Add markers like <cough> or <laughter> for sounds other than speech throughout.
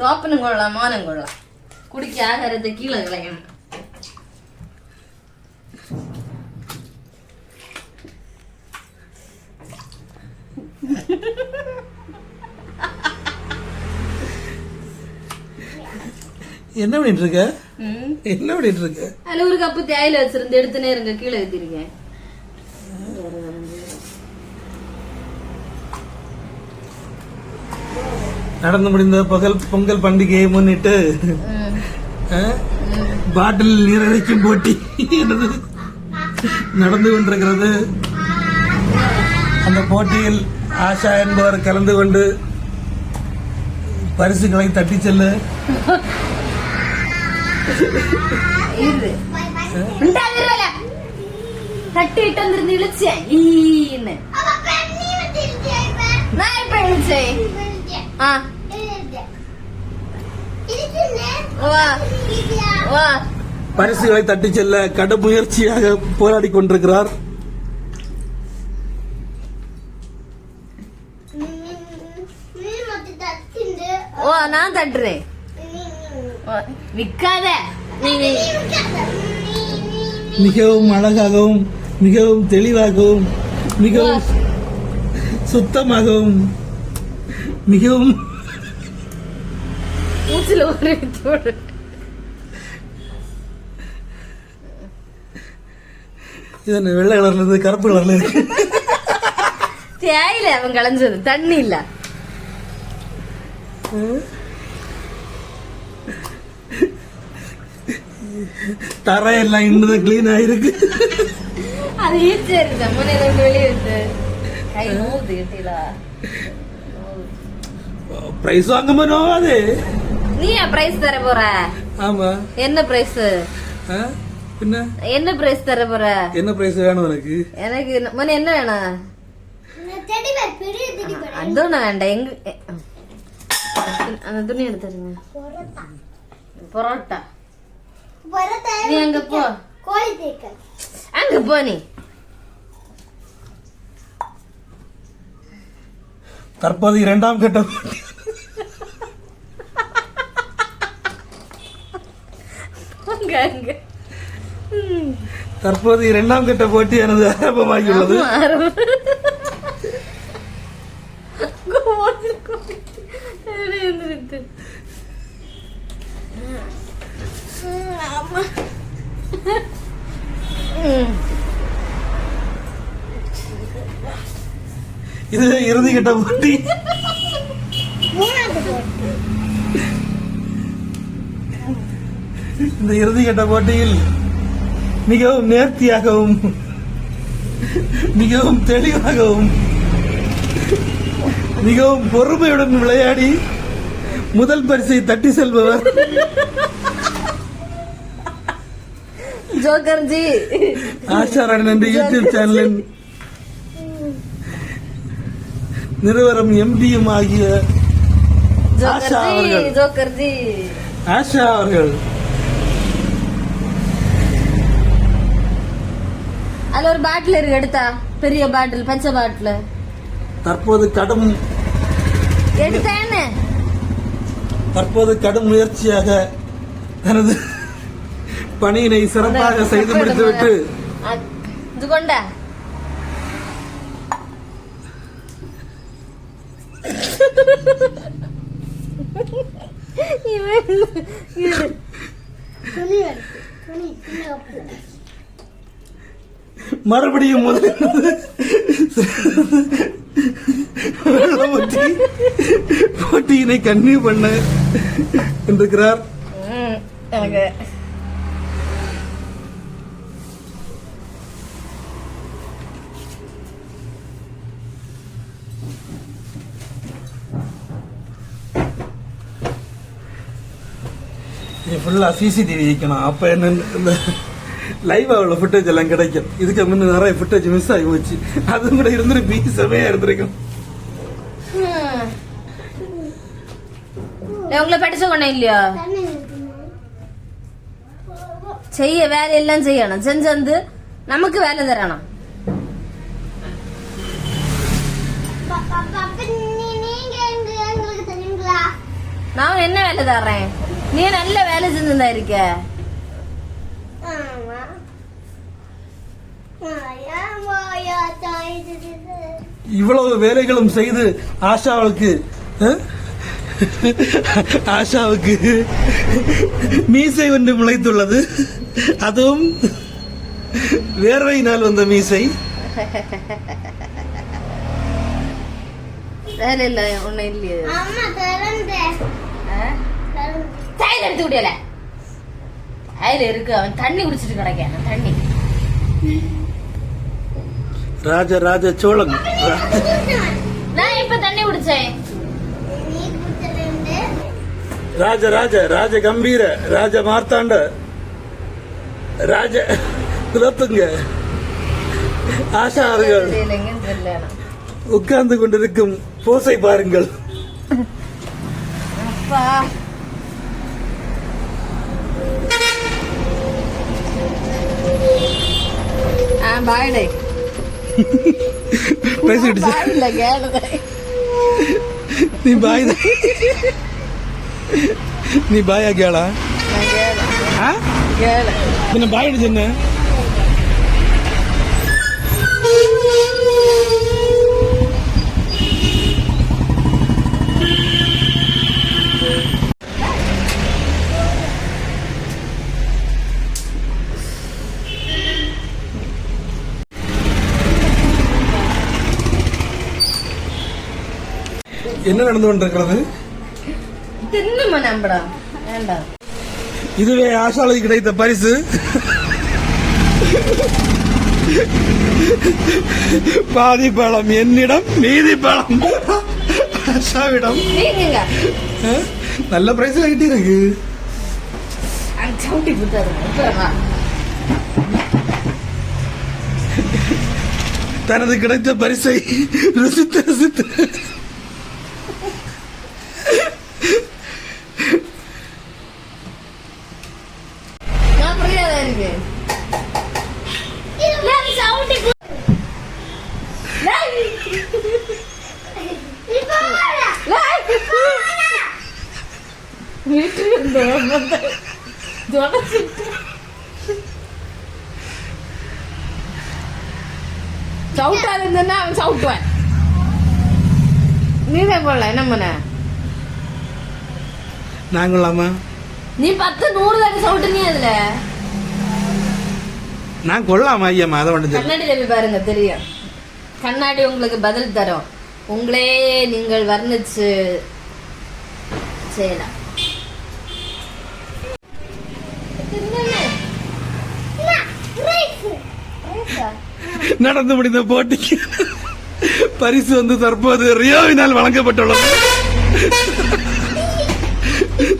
தோப்பனும் கொள்ளலாம் மோனம் கொள்ளலாம் குடிக்க ஆகாரத்தை கீழே விளையணும் என்ன பண்ணிட்டு இருக்க? என்ன பண்ணிட்டு இருக்க? அதுல ஒரு கப்பு தேயிலை வச்சிருந்து எடுத்துனே இருங்க கீழே ஏத்திருக்கேன் நடந்து முடிந்த பகல் பொங்கல் பண்டிகையை முன்னிட்டு பாட்டில் நீரழிக்கும் போட்டி நடந்து கொண்டிருக்கிறது. அந்த போட்டியில் ஆஷா என்பவர் கலந்து கொண்டு பரிசுகளை தட்டி செல்லு. தட்டிட்டு வந்திருந்து ஆ. பரிசுகளை தட்டி செல்ல கடுமுயற்சியாக போராடி கொண்டிருக்கிறார். ஓ நான் தட்டுறேன். விற்காத மிகவும் அழகாகவும் மிகவும் தெளிவாகவும் மிகவும் சுத்தமாகவும் മികവും മൂച്ചിൽ ഓരോ വിത്തോട് വെള്ള കളറിലത് കറുപ്പ് കളറിൽ തേയില അവൻ കളഞ്ചത് തണ്ണിയില്ല. തറയെല്ലാം ഇന്നത് ക്ലീൻ ആയിരിക്കും. അത് ഈ ചേരുന്ന മുന്നേ വെളിയിട്ട് കൈ മൂത്ത് കിട്ടിയില്ല பிரைஸ் வாங்க நோவாது நீயா பிரைஸ் தர போற? ஆமா. என்ன பிரைஸ் ஆ? பின்ன? என்ன பிரைஸ் தர போற? என்ன பிரைஸ் வேணும் உனக்கு? எனக்கு என்ன- മോനെ என்ன வேணும்? அந்தோண்ண வேண்டாம். எங்க அந்த துணி எடுத்துருங்க பொரோட்டா நீ அங்க போ. அங்க போ நீ. தற்போது இரண்டாம் கட்ட அங்க அங்க ம். தற்போது இரண்டாம் கட்ட போட்டியானது ஆரம்பமாகியுள்ளது. இது இறுதி கட்ட போட்டி மூணாவது போட்டு இந்த இறுதி கட்ட போட்டியில் மிகவும் நேர்த்தியாகவும் மிகவும் தெளிவாகவும் மிகவும் பொறுமையுடன் விளையாடி முதல் பரிசை தட்டி செல்பவர். Joker G. ஆஷாராணன் என்ற யூடியூப் சேனலின் நிறுவனம் எம்டியும் ஆகிய ஆஷா அவர்கள். ஆஷா அவர்கள். அதுல ஒரு பாட்டில் இருக்கு எடுத்தா. பெரிய பாட்டில் பச்சை பாட்டில் தற்போது கடும் எடுத்தானே தற்போது கடும் முயற்சியாக தனது பணியினை சிறப்பாக செய்து முடித்துவிட்டு இது கொண்டா. <laughs> இவன் இரு. துணி எடுத்து துணி துணி ஒப்பு. மறுபடியும் முதலிருந்து வெள்ளம் ஊற்றி போட்டியினை கன்னியூ பண்ண இருக்கிறார் ம், எனக்கு இது ஃபுல்லா சிசிடிவி வைக்கணும். அப்ப என்ன இந்த லைவ் அவ்வளோ ஃபுட்டேஜ் எல்லாம் கிடைக்கும். இதுக்கு முன்ன நிறைய ஃபுட்டேஜ் மிஸ் ஆகி போச்சு. அதுவும் கூட இருந்திருக்கு செமையா இருந்திருக்கும். உங்களை படிச்ச கொண்டே இல்லையா? செய்ய வேலையெல்லாம் செய்யணும். செஞ்சு வந்து நமக்கு வேலை தரணும். நான் என்ன வேலை தர்றேன்? நீ நல்ல வேலை செஞ்சுதா இருக்க ஆமா மாயா மாயா தாய் திரு இவ்வளவு வேலைகளும் செய்து ஆஷாவுக்கு ஆஷாவுக்கு மீசை ஒன்று முளைத்துள்ளது. அதுவும் வேர்வையினால் வந்த மீசை. எடுத்து விடியல தைல இருக்கு அவன் தண்ணி குடிச்சிட்டு கிடக்கான் தண்ணி. ராஜ ராஜ சோழன். ரா- நான் இப்ப தண்ணி குடிச்சேன். நீ குடுத்துருந்து ராஜ ராஜ ராஜ கம்பீர ராஜ மார்த்தாண்ட. ராஜ குலத்துங்க ஆஷா அவர்கள். உட்கார்ந்து கொண்டிருக்கும் போசை பாருங்கள். பாய்டே கேளுதே நீ பாய். நீ பாயா கேளா? பின்ன பாய் சொன்ன என்ன? நடந்து கொண்டிருக்கிறது? இதுவே ஆஷாலுக்கு கிடைத்த பரிசு. பாதி பழம் என்னிடம் மீதி பழம் ஆஷாவிடம். நல்ல பிரைஸ் புத்தாரு அப்புறமா தனது கிடைத்த பரிசை ருசித்து ருசித்து நான் புரியாதா இருக்கு இல்ல, அது சவுட்டி பு- லேய். இப்போ வாடா சவுட்டா வீட்டுல இருந்தேன்னா அவன் சவுட்டுவான் நீதான் போடல என்ன பண்ண நாங்களாமா நீ பத்து நூறு தானே சவுட்டுனீ அதுல நான் கொள்ளாமா ஐயம்மா அதை மட்டும் கண்ணாடி கண்ணாடியில பாருங்க தெரியும். கண்ணாடி உங்களுக்கு பதில் தரும். உங்களே நீங்கள் வர்ணிச்சு செய்யலாம். நடந்து முடிந்த போட்டிக்கு பரிசு வந்து தற்போது ரியோவினால் வழங்கப்பட்டுள்ளது.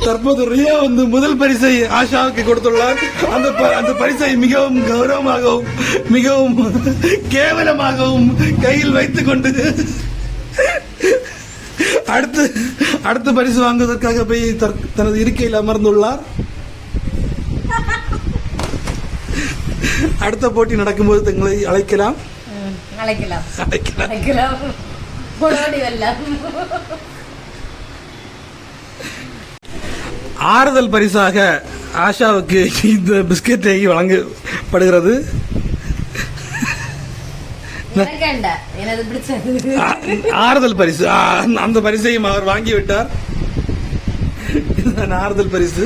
தற்போது ரியோ வந்து முதல் பரிசை ஆஷாவுக்கு கொடுத்துள்ளார். அந்த ப- அந்த பரிசை மிகவும் கௌரவமாகவும் மிகவும் கேவலமாகவும் கையில் வைத்துக் கொண்டு அடுத்து அடுத்த பரிசு வாங்குவதற்காக போய் தனது இருக்கையில் அமர்ந்துள்ளார். அடுத்த போட்டி நடக்கும்போது தங்களை அழைக்கலாம். ஆறுதல் பரிசாக ஆஷாவுக்கு இந்த பிஸ்கெட்டை வழங்கப்படுகிறது. ஆறுதல் பரிசு. அந்த பரிசையும் அவர் வாங்கிவிட்டார். ஆறுதல் பரிசு.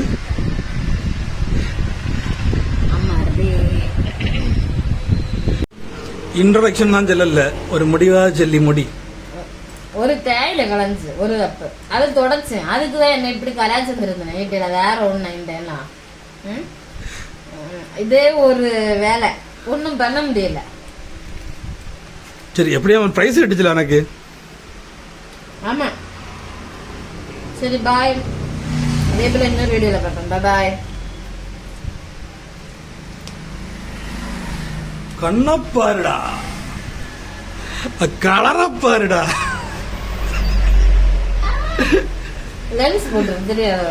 இன்ட்ரோடக்ஷன் தான் சொல்லல. ஒரு முடிவாக சொல்லி முடி. ஒரு தேயில கலஞ்சு ஒரு கப்பு. அது தொடச்சேன் அதுக்கு தான் என்ன இப்படி கலாச்சிருந்தேன் வீட்டில் வேற ஒண்ணு இந்த இதே ஒரு வேலை. ஒன்றும் பண்ண முடியல. சரி எப்படியும் அவன் பிரைஸ் கிட்டுச்சுல எனக்கு ஆமா. சரி பாய் அதே போல இன்னொரு வீடியோல பார்ப்போம். பாய் கண்ணப்பாருடா கலரப்பாருடா லென்ஸ் போட்டு தெரியாது